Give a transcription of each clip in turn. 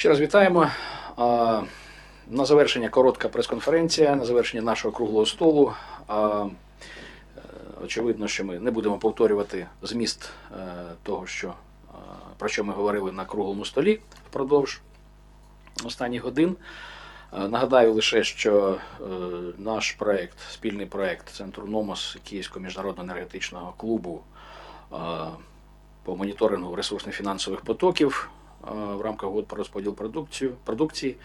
Ще раз вітаємо. На завершення коротка прес-конференція, на завершення нашого круглого столу. Е, Очевидно, що ми не будемо повторювати зміст е, того, що, е, про що ми говорили на круглому столі впродовж останніх годин. Нагадаю лише, що наш проект, спільний проект Центру Номос Київського міжнародного енергетичного клубу по моніторингу ресурсних фінансових потоків в рамках угод про розподіл продукцію, продукції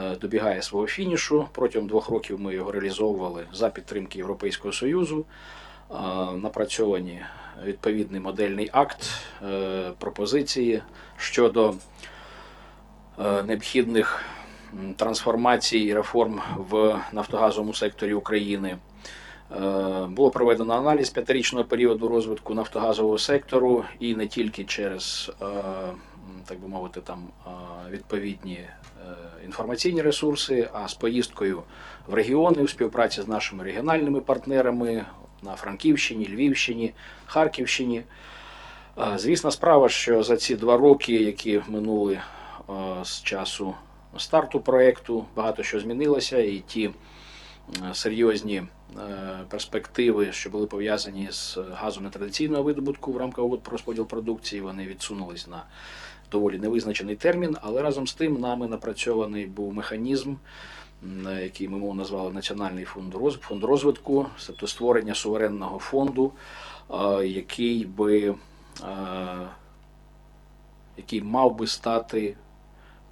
е, добігає свого фінішу. Протягом двох років ми його реалізовували за підтримки Європейського Союзу. Е, Напрацьовані відповідний модельний акт, е, пропозиції щодо е, необхідних трансформацій і реформ в нафтогазовому секторі України. Е, Було проведено аналіз п'ятирічного періоду розвитку нафтогазового сектору і не тільки через, е, так би мовити, там відповідні е, інформаційні ресурси, а з поїздкою в регіони у співпраці з нашими регіональними партнерами на Франківщині, Львівщині, Харківщині. Звісна справа, що за ці два роки, які минули з часу старту проекту, багато що змінилося, і ті серйозні е, перспективи, що були пов'язані з газом нетрадиційного видобутку в рамках про розподіл продукції, вони відсунулись на доволі невизначений термін, але разом з тим нами напрацьований був механізм, який ми мов назвали Національний фонд роз- фонд розвитку, тобто створення суверенного фонду, який би який мав би стати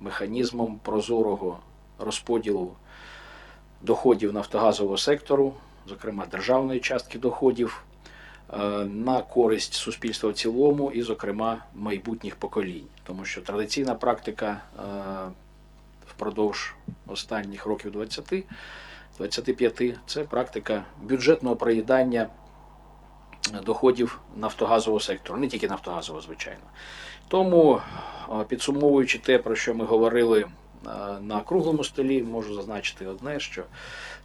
механізмом прозорого розподілу доходів нафтогазового сектору, зокрема державної частки доходів, на користь суспільства в цілому і, зокрема, майбутніх поколінь. Тому що традиційна практика е, впродовж останніх років 20, 25 це практика бюджетного проїдання доходів нафтогазового сектору, не тільки нафтогазового, звичайно. Тому, е, підсумовуючи те, про що ми говорили е, на круглому столі, можу зазначити одне, що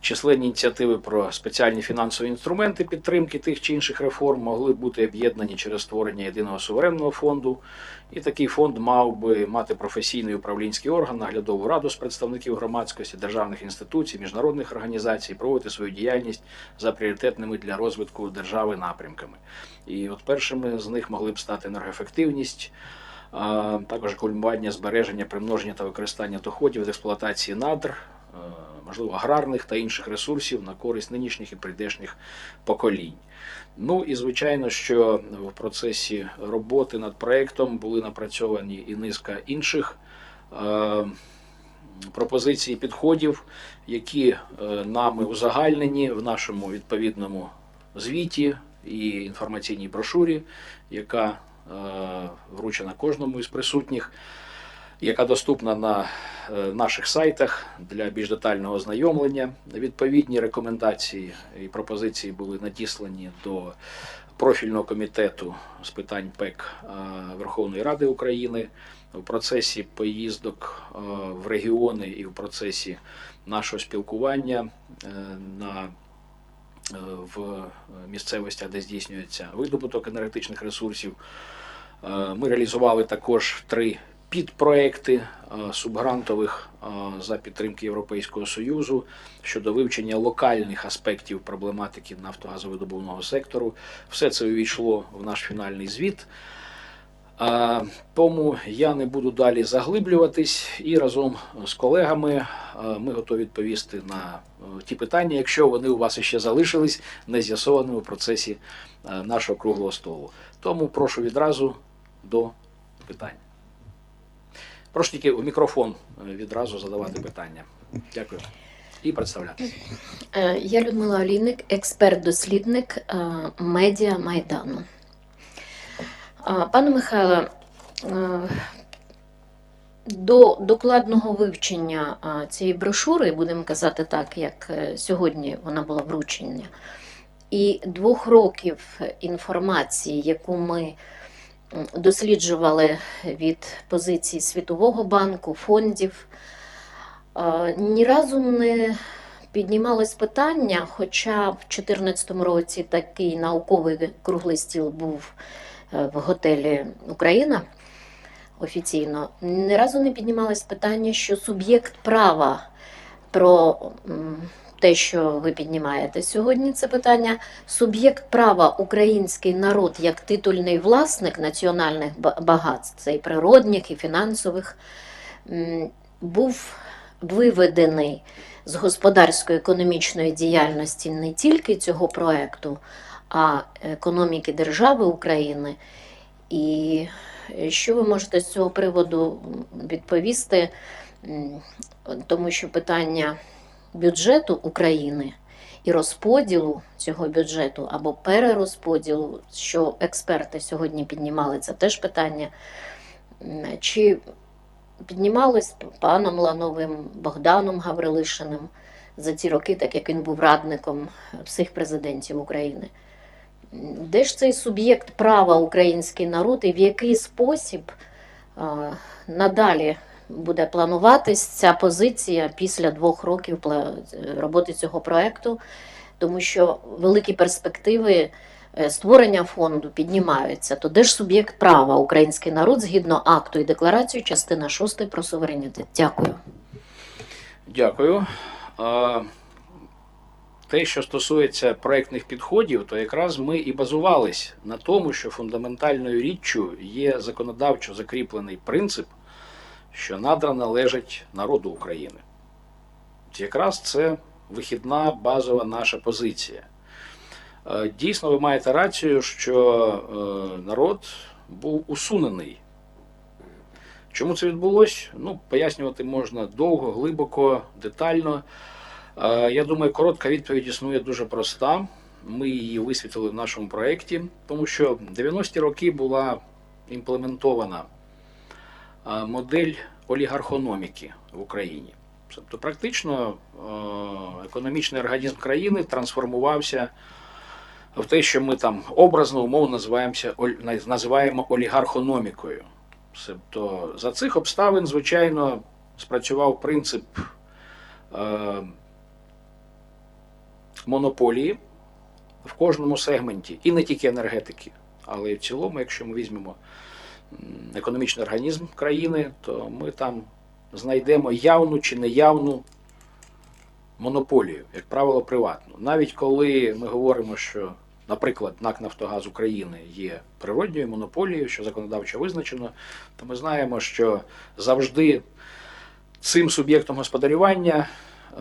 численні ініціативи про спеціальні фінансові інструменти підтримки тих чи інших реформ могли бути об'єднані через створення єдиного суверенного фонду. І такий фонд мав би мати професійний управлінський орган, наглядову раду з представників громадськості, державних інституцій, міжнародних організацій, проводити свою діяльність за пріоритетними для розвитку держави напрямками. І от першими з них могли б стати енергоефективність, також кульмування збереження, примноження та використання доходів від експлуатації надр, е, можливо, аграрних та інших ресурсів на користь нинішніх і прийдешніх поколінь. Ну і звичайно, що в процесі роботи над проектом були напрацьовані і низка інших е, пропозицій підходів, які е, нами узагальнені в нашому відповідному звіті і інформаційній брошурі, яка вручена кожному із присутніх, яка доступна на е, наших сайтах для більш детального ознайомлення. Відповідні рекомендації і пропозиції були надіслані до профільного комітету з питань ПЕК е, Верховної Ради України. В процесі поїздок е, в регіони і в процесі нашого спілкування е, на е, в місцевостях, де здійснюється видобуток енергетичних ресурсів. Е, Ми реалізували також три підпроекти е, субгрантових е, за підтримки Європейського Союзу щодо вивчення локальних аспектів проблематики нафтогазовидобувного сектору. Все це увійшло в наш фінальний звіт. Тому я не буду далі заглиблюватись і разом з колегами ми готові відповісти на ті питання, якщо вони у вас ще залишились не з'ясованими в процесі нашого круглого столу. Тому прошу відразу до питань. Прошу тільки у мікрофон е, відразу задавати питання. Дякую. І представляти. Е, Я Людмила Олійник, експерт-дослідник е, медіа Майдану. Пане Михайло, до докладного вивчення цієї брошури, будемо казати так, як сьогодні вона була вручення, і двох років інформації, яку ми досліджували від позиції Світового банку, фондів, ні разу не піднімалось питання, хоча в 2014 році такий науковий круглий стіл був е, в готелі Україна. офіційно, ні разу не піднімалось питання, що суб'єкт права про те, що ви піднімаєте сьогодні, це питання. Суб'єкт права український народ як титульний власник національних багатств, це і природних, і фінансових, був виведений з господарсько-економічної діяльності не тільки цього проекту, а економіки держави України. І е, що ви можете з цього приводу відповісти? Тому що питання бюджету України і розподілу цього бюджету або перерозподілу, що експерти сьогодні піднімали, це теж питання. Чи піднімалось паном Лановим, Богданом Гаврилишиним за ці роки, так як він був радником всіх президентів України? Де ж цей суб'єкт права український народ і в який спосіб а, надалі буде плануватись ця позиція після двох років роботи цього проекту? Тому що великі перспективи е, створення фонду піднімаються. То де ж суб'єкт права український народ згідно акту і декларації, частина 6 про суверенітет? Дякую. Дякую. Те, що стосується проектних підходів, то якраз ми і базувались на тому, що фундаментальною річчю є законодавчо закріплений принцип, що надра належать народу України. Якраз це вихідна базова наша позиція. Е, Дійсно, ви маєте рацію, що е, народ був усунений Чому це відбулося? Ну, пояснювати можна довго, глибоко, детально. Е, Я думаю, коротка відповідь існує дуже проста. Ми її висвітлили в нашому проєкті, тому що 90-ті роки була імплементована модель олігархономіки в Україні. Тобто, практично е, економічний організм країни трансформувався в те, що ми там образно умовно називаємо олігархономікою. Тобто за цих обставин, звичайно, спрацював принцип е, монополії в кожному сегменті, і не тільки енергетики, але й в цілому, якщо ми візьмемо економічний організм країни, то ми там знайдемо явну чи неявну монополію, як правило, приватну. Навіть коли ми говоримо, що, наприклад, НАК Нафтогаз України є природньою монополією, що законодавчо визначено, то ми знаємо, що завжди цим суб'єктом господарювання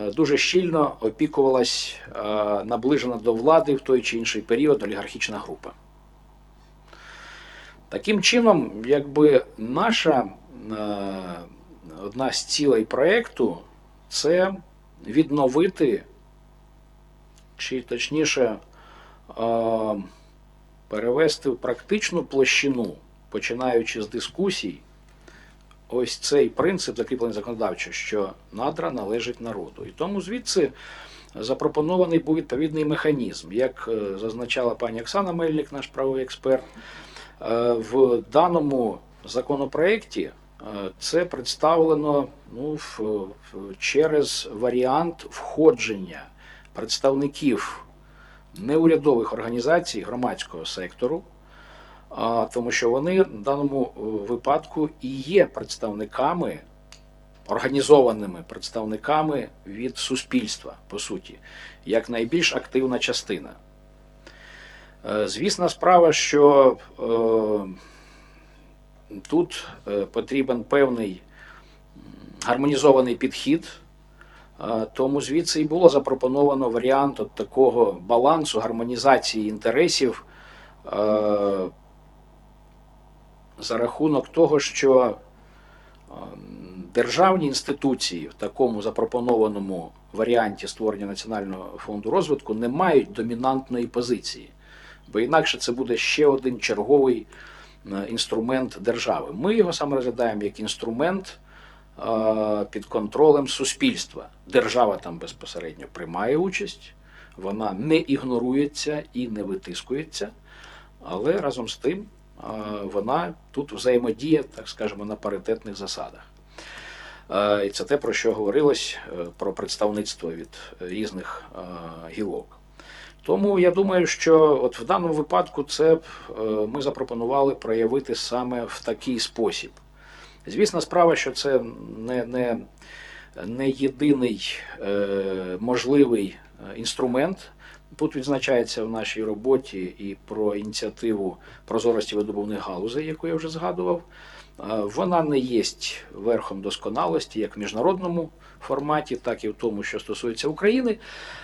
е, дуже щільно опікувалась е, наближена до влади в той чи інший період олігархічна група. Таким чином, якби наша е, одна з цілей проєкту це відновити, чи точніше е, перевести в практичну площину, починаючи з дискусій, ось цей принцип закріплений законодавчо, що надра належить народу. І тому звідси запропонований був відповідний механізм. Як е, зазначала пані Оксана Мельник, наш правовий експерт, в даному законопроекті е, це представлено ну, через варіант входження представників неурядових організацій громадського сектору, тому що вони в даному е, випадку і є представниками, організованими представниками від суспільства, по суті, як найбільш активна частина. Е, Звісна справа, що е, тут е, потрібен певний гармонізований підхід. Тому звідси і було запропоновано варіант от такого балансу, гармонізації інтересів за рахунок того, що державні інституції в такому запропонованому варіанті створення Національного фонду розвитку не мають домінантної позиції, бо інакше це буде ще один черговий е, інструмент держави. Ми його саме розглядаємо як інструмент е, під контролем суспільства. Держава там безпосередньо приймає участь, вона не ігнорується і не витискується, але разом з тим е, вона тут взаємодіє, так скажемо, на паритетних засадах. І це те, про що говорилось про представництво від різних гілок. Тому я думаю, що от в даному випадку це е, ми запропонували проявити саме в такий спосіб. Звісна справа, що це не, не, не єдиний е, можливий е, інструмент. Тут відзначається в нашій роботі і про ініціативу прозорості видобувних галузей, яку я вже згадував. Е, Вона не є верхом досконалості як в міжнародному форматі, так і в тому, що стосується України.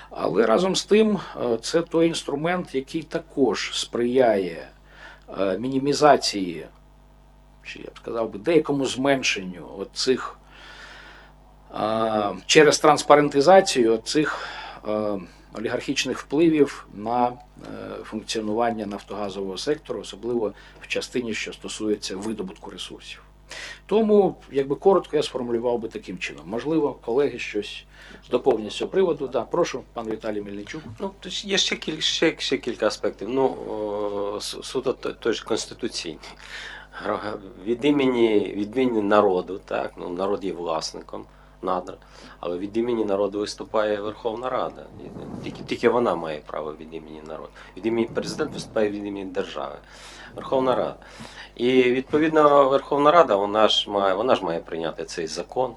Але разом з тим, е, це той інструмент, який також сприяє е, мінімізації, чи я б сказав би, деякому зменшенню цих через транспарентизацію цих олігархічних впливів на е, функціонування нафтогазового сектору, особливо в частині, що стосується видобутку ресурсів. Тому, якби коротко, я сформулював би таким чином. Можливо, колеги щось доповнять з цього приводу. Да, прошу, пан Віталій Мельничук. Ну, є ще, ще, ще кілька аспектів. Ну, суто той, той ж конституційний. Від імені, від імені народу, так, ну, народ є власником надр, але від імені народу виступає Верховна Рада. Тільки, тільки вона має право від імені народу. Від імені президент виступає від імені держави. Верховна Рада. І відповідно Верховна Рада, вона ж має, вона ж має прийняти цей закон.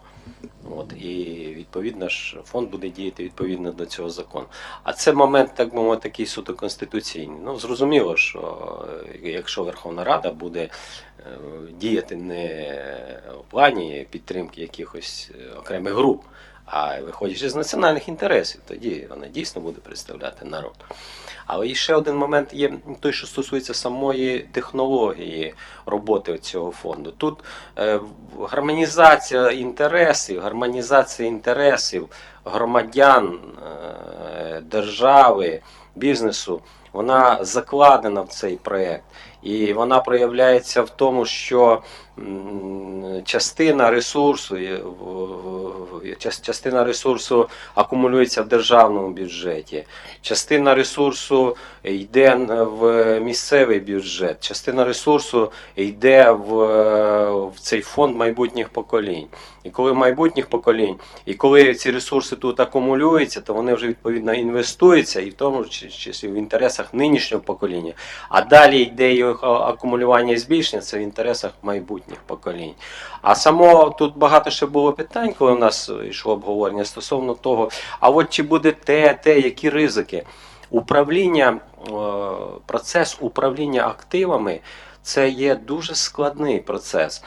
От, і відповідно ж фонд буде діяти відповідно до цього закону. А це момент, так би мовити, такий суто конституційний. Ну, зрозуміло, що е, якщо Верховна Рада буде е, діяти не в плані підтримки якихось е, окремих груп, а виходячи з національних інтересів, тоді вона дійсно буде представляти народ. Але ще один момент є той, що стосується самої технології роботи цього фонду. Тут е, гармонізація інтересів, гармонізація інтересів громадян, е, держави, бізнесу, вона закладена в цей проєкт. І вона проявляється в тому, що частина ресурсу, частина ресурсу акумулюється в державному бюджеті, частина ресурсу йде в місцевий бюджет, частина ресурсу йде в, в цей фонд майбутніх поколінь. І коли майбутніх поколінь, і коли ці ресурси тут акумулюються, то вони вже відповідно інвестуються і в тому числі в інтересах нинішнього покоління. А далі йде його акумулювання і збільшення, це в інтересах майбутніх поколінь. А само тут багато ще було питань, коли у нас йшло обговорення стосовно того, а от чи буде те, те, які ризики. Управління, е, процес управління активами це є дуже складний процес.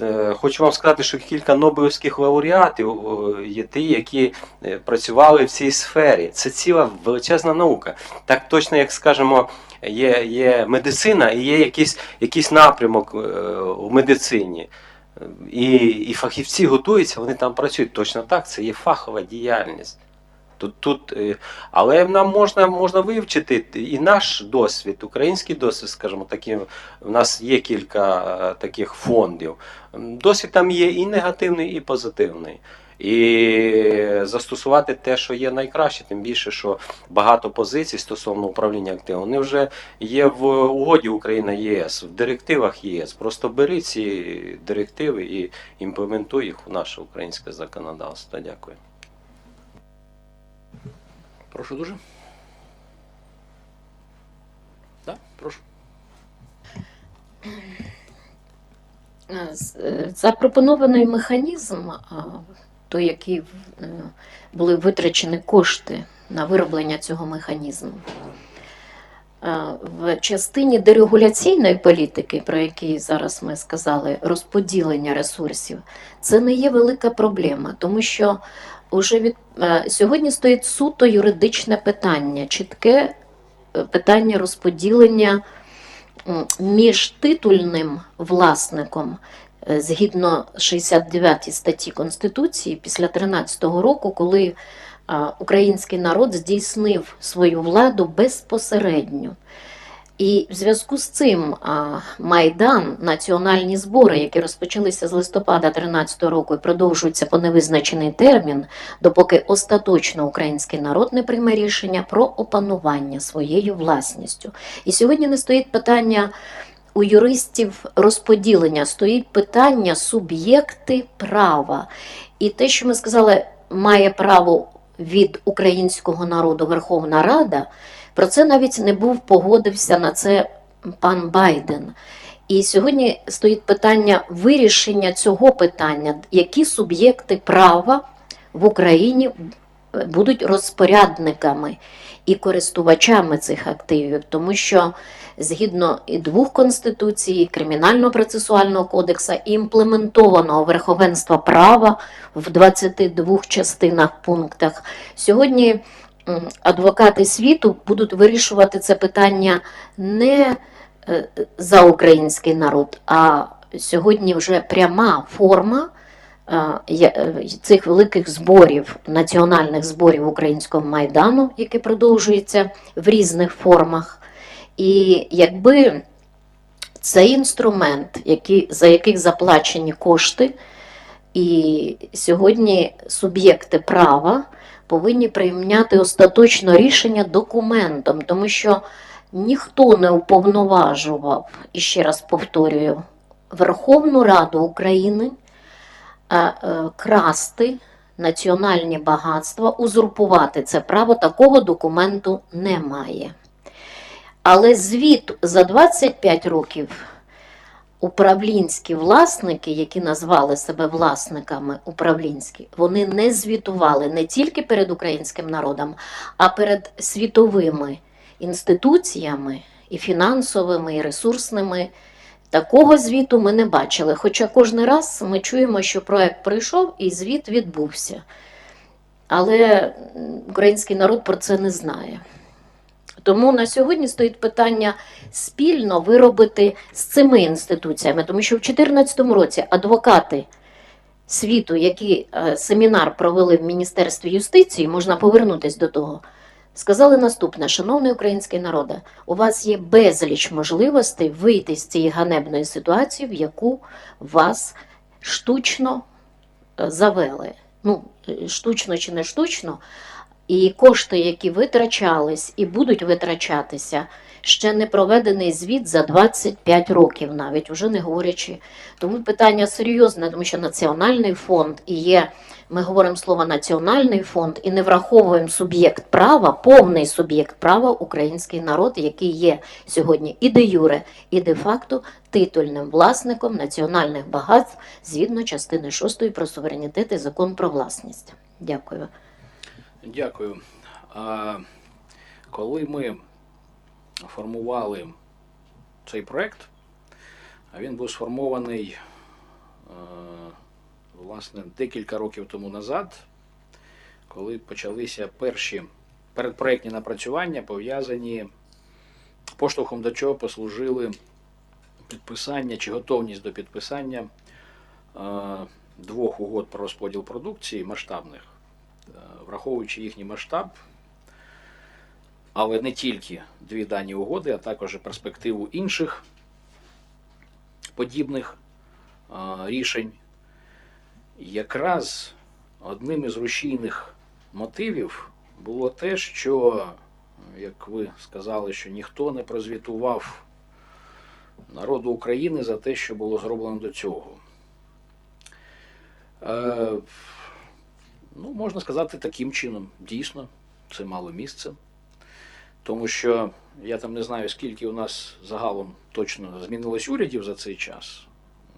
Е, Хочу вам сказати, що кілька нобелівських лауреатів є ті, які е, працювали в цій сфері. Це ціла величезна наука. Так точно, як скажемо, є, є медицина і є якийсь, якийсь напрямок е, в медицині. І, і фахівці готуються, вони там працюють. Точно так, це є фахова діяльність. Тут, тут, е, але нам можна, можна вивчити і наш досвід, український досвід, скажімо, такі, в нас є кілька е, таких фондів. Досвід там є і негативний, і позитивний. І застосувати те, що є найкраще, тим більше, що багато позицій стосовно управління активом, вони вже є в угоді Україна ЄС, в директивах ЄС. Просто бери ці директиви і імплементуй їх в наше українське законодавство. Дякую. Прошу дуже. Да, прошу. Е, е, Запропонований механізм, той, який е, були витрачені кошти на вироблення цього механізму. В частині дерегуляційної політики, про які зараз ми сказали, розподілення ресурсів, це не є велика проблема, тому що уже від е, сьогодні стоїть суто юридичне питання, чітке е, питання розподілення між титульним власником е, згідно 69 статті Конституції після 13-го року, коли український народ здійснив свою владу безпосередньо. І в зв'язку з цим Майдан, національні збори, які розпочалися з листопада 13-го року і продовжуються по невизначений термін, допоки остаточно український народ не прийме рішення про опанування своєю власністю. І сьогодні не стоїть питання у юристів розподілення, стоїть питання суб'єкти права. І те, що ми сказали, має право від українського народу Верховна Рада, про це навіть не був погодився на це пан Байден. І сьогодні стоїть питання вирішення цього питання, які суб'єкти права в Україні будуть розпорядниками і користувачами цих активів, тому що згідно і двох конституцій, кримінально-процесуального кодексу, і імплементованого верховенства права в 22 частинах пунктах, сьогодні адвокати світу будуть вирішувати це питання не е, за український народ, а сьогодні вже пряма форма е, е, цих великих зборів, національних зборів українського майдану, які продовжуються в різних формах. І якби цей інструмент, який, за яких заплачені кошти, і сьогодні суб'єкти права повинні прийняти остаточне рішення документом, тому що ніхто не уповноважував, і ще раз повторюю, Верховну Раду України е, е, красти національні багатства, узурпувати це право, такого документу немає. Але звіт за 25 років управлінські власники, які назвали себе власниками управлінські, вони не звітували не тільки перед українським народом, а перед світовими інституціями і фінансовими, і ресурсними. Такого звіту ми не бачили. Хоча кожен раз ми чуємо, що проект прийшов і звіт відбувся. Але український народ про це не знає. Тому на сьогодні стоїть питання спільно виробити з цими інституціями, тому що в 2014 році адвокати світу, які е, семінар провели в Міністерстві юстиції, можна повернутися до того, сказали наступне: шановний український народе, у вас є безліч можливостей вийти з цієї ганебної ситуації, в яку вас штучно е, завели. Ну, е, штучно чи не штучно, і кошти, які витрачались і будуть витрачатися, ще не проведений звіт за 25 років, навіть уже не говорячи. Тому питання серйозне, тому що національний фонд і є. Ми говоримо слово національний фонд і не враховуємо суб'єкт права, повний суб'єкт права український народ, який є сьогодні і де юре, і де факто титульним власником національних багатств згідно частини 6 про суверенітет і закон про власність. Дякую. Дякую. Коли ми формували цей проект, він був сформований е, власне декілька років тому назад, коли почалися перші передпроектні напрацювання, пов'язані поштовхом до чого послужили підписання чи готовність до підписання е, двох угод про розподіл продукції масштабних враховуючи їхній масштаб, але не тільки дві дані угоди, а також і перспективу інших подібних е, рішень. Якраз одним із рушійних мотивів було те, що, як ви сказали, що ніхто не прозвітував народу України за те, що було зроблено до цього. Можна сказати таким чином. Дійсно, це мало місце. Тому що я там не знаю, скільки у нас загалом точно змінилось урядів за цей час,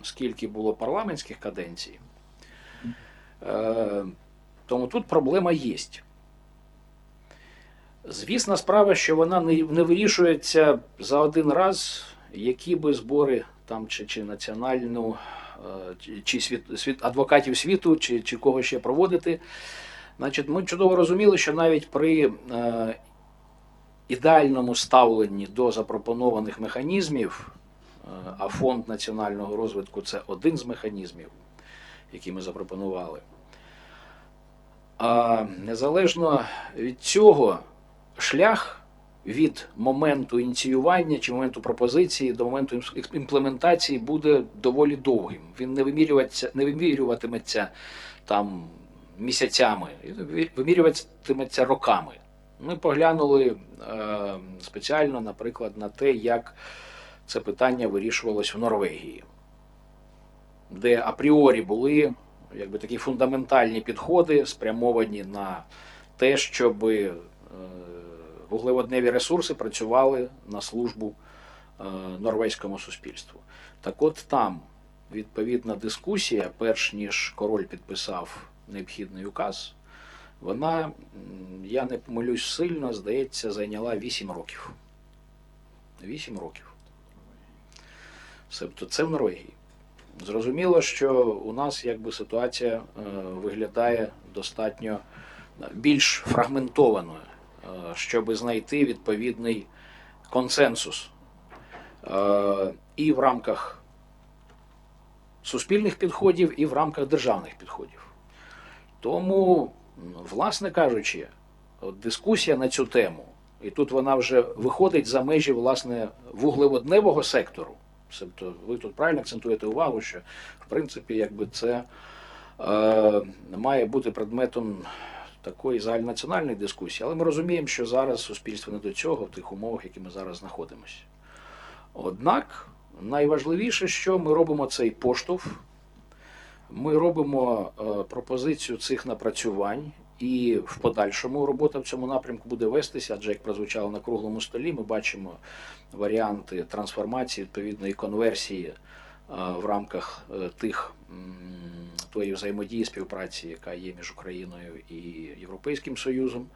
скільки було парламентських каденцій. Е, тому тут проблема є. Звісна справа, що вона не, не вирішується за один раз, які би збори там чи, чи національну чи- чи світ, світ, адвокатів світу, чи, чи кого ще проводити. Значить, ми чудово розуміли, що навіть при е, ідеальному ставленні до запропонованих механізмів, е, а фонд національного розвитку це один з механізмів, які ми запропонували. А незалежно від цього, шлях від моменту ініціювання чи моменту пропозиції до моменту імплементації буде доволі довгим. Він не вимірюватися, не вимірюватиметься там місяцями, він вимірюватиметься роками. Ми поглянули е, спеціально, наприклад, на те, як це питання вирішувалось в Норвегії, де апріорі були якби такі фундаментальні підходи, спрямовані на те, щоб е, вуглеводневі ресурси працювали на службу е, норвезькому суспільству. Так от там відповідна дискусія, перш ніж король підписав необхідний указ, вона, я не помилюсь сильно, здається, зайняла 8 років. 8 років. Тобто це в Норвегії. Зрозуміло, що у нас якби ситуація е, виглядає достатньо більш фрагментованою, щоб знайти відповідний консенсус е, і в рамках суспільних підходів, і в рамках державних підходів. Тому, власне кажучи, от дискусія на цю тему, і тут вона вже виходить за межі власне вуглеводневого сектору. Тобто ви тут правильно акцентуєте увагу, що в принципі якби це е, має бути предметом такої загальнонаціональної дискусії, але ми розуміємо, що зараз суспільство не до цього в тих умовах, які ми зараз знаходимося. Однак найважливіше, що ми робимо цей поштовх, ми робимо е, пропозицію цих напрацювань, і в подальшому робота в цьому напрямку буде вестися, адже як прозвучало на круглому столі, ми бачимо варіанти трансформації відповідної конверсії в рамках е, тих тої взаємодії співпраці, яка є між Україною і Європейським Союзом.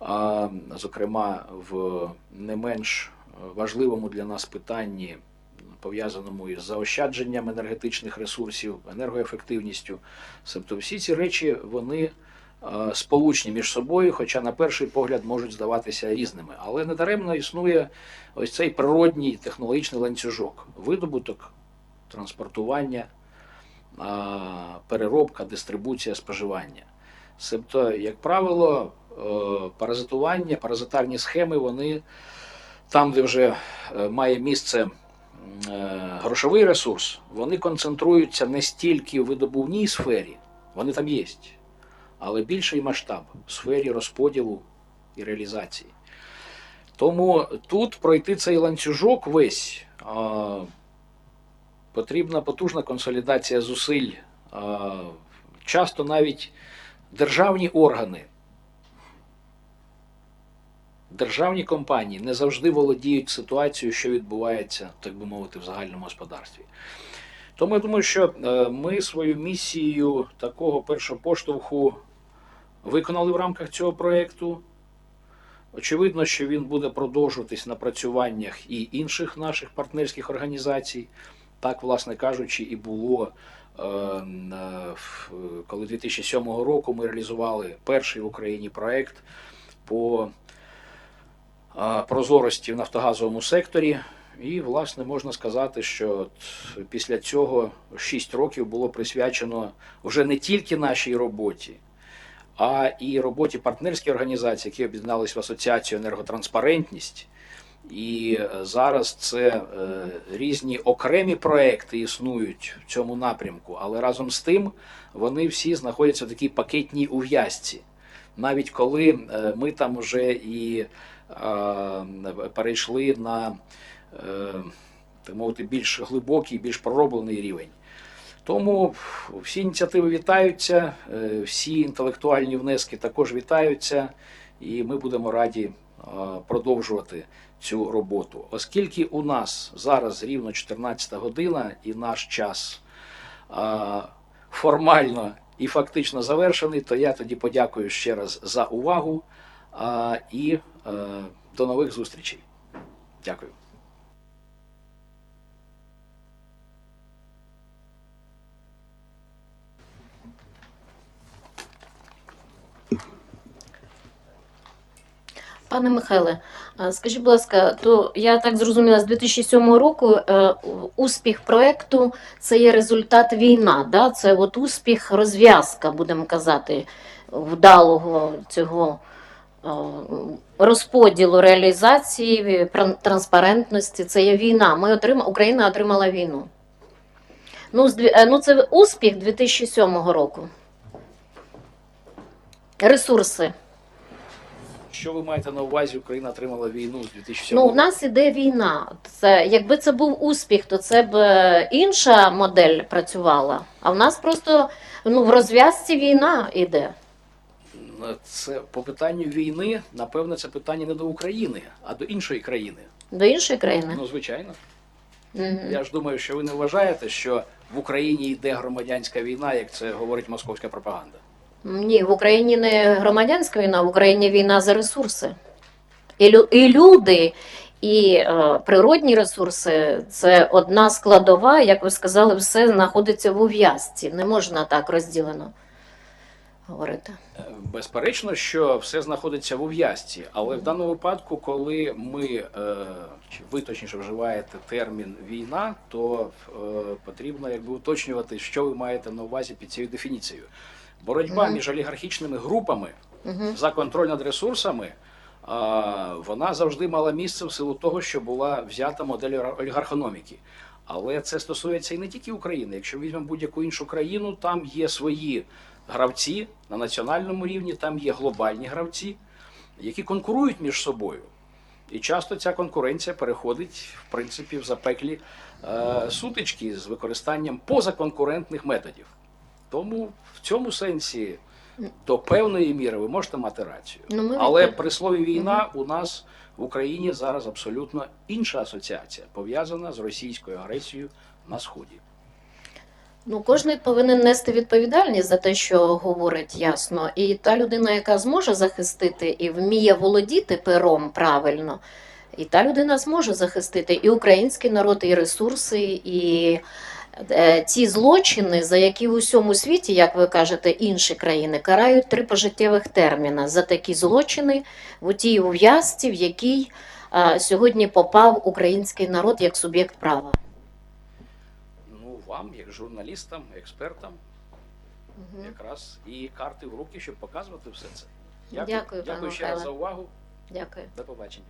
А, Зокрема, в не менш важливому для нас питанні, пов'язаному із заощадженням енергетичних ресурсів, енергоефективністю. Тобто всі ці речі вони е, сполучні між собою, хоча на перший погляд можуть здаватися різними. Але недаремно існує ось цей природній технологічний ланцюжок, видобуток, транспортування, переробка, дистрибуція, споживання. Тобто, як правило, е, паразитування, паразитарні схеми, вони там, де вже е, має місце е, грошовий ресурс, вони концентруються не стільки в видобувній сфері, вони там є, але більший масштаб в сфері розподілу і реалізації. Тому тут пройти цей ланцюжок весь потрібна потужна консолідація зусиль. Часто навіть державні органи, державні компанії не завжди володіють ситуацією, що відбувається, так би мовити, в загальному господарстві. Тому я думаю, що е, ми свою місію такого першого поштовху виконали в рамках цього проєкту. Очевидно, що він буде продовжуватись на працюваннях і інших наших партнерських організацій. Так, власне кажучи, і було, е, е, коли 2007 року ми реалізували перший в Україні проект по е, прозорості в нафтогазовому секторі. І, власне, можна сказати, що після цього 6 років було присвячено вже не тільки нашій роботі, а і роботі партнерських організацій, які об'єдналися в асоціацію енерготранспарентність. І е, зараз це е, різні окремі проекти існують в цьому напрямку, але разом з тим вони всі знаходяться в такій пакетній ув'язці. Навіть коли е, ми там вже і перейшли на так мовити, більш глибокий, більш пророблений рівень. Тому всі ініціативи вітаються, всі інтелектуальні внески також вітаються, і ми будемо раді е, продовжувати цю роботу. Оскільки у нас зараз рівно 14 година і наш час е, формально і фактично завершений, то я тоді подякую ще раз за увагу е, і до нових зустрічей. Дякую. Пане Михайле, скажіть, будь ласка, то я так зрозуміла, з 2007 року е, успіх проекту це є результат війна, да? це от успіх, розв'язка, будемо казати, вдалого цього е, розподілу реалізації, транспарентності. Це є війна. Ми отрим... Україна отримала війну. Ну, е, ну, це успіх 2007 року. Ресурси. Що ви маєте на увазі? Україна отримала війну з 2007 Ну, у нас іде війна. Це якби це був успіх, то це б е, інша модель працювала. А в нас просто ну в розв'язці війна іде. Це по питанню війни, напевно, це питання не до України, а до іншої країни. До іншої країни? Ну, звичайно. Мгм. Я ж думаю, що ви не вважаєте, що в Україні йде громадянська війна, як це говорить московська пропаганда. Ні, в Україні не громадянська війна, в Україні війна за ресурси. І, і люди, і е, природні ресурси це одна складова, як ви сказали, все знаходиться в ув'язці. Не можна так розділено говорити. Е, Безперечно, що все знаходиться в ув'язці, але в даному випадку, коли ми, е, чи ви точніше вживаєте термін війна, то е, потрібно якби уточнювати, що ви маєте на увазі під цією дефініцією. Боротьба Мгм. між олігархічними групами Угу. за контроль над ресурсами, а, вона завжди мала місце в силу того, що була взята модель олігархономіки. Але це стосується і не тільки України. Якщо візьмемо будь-яку іншу країну, там є свої гравці на національному рівні, там є глобальні гравці, які конкурують між собою. І часто ця конкуренція переходить, в принципі, в запеклі е, сутички з використанням позаконкурентних методів. Тому в цьому сенсі до певної міри ви можете мати рацію. Ну, ми Але від- при слові війна у нас в Україні зараз абсолютно інша асоціація, пов'язана з російською агресією на сході. Ну, кожен повинен нести відповідальність за те, що говорить ясно. І та людина, яка зможе захистити і вміє володіти пером правильно, і та людина зможе захистити і український народ, і ресурси, і е, ті злочини, за які в усьому світі, як ви кажете, інші країни карають три пожиттєвих терміна за такі злочини в тій ув'язці, в якій е, сьогодні попав український народ як суб'єкт права. Ну, вам, як журналістам, експертам, якраз і карти в руки, щоб показувати все це. Дякую, пане Дякую ще раз за увагу. Дякую. До побачення.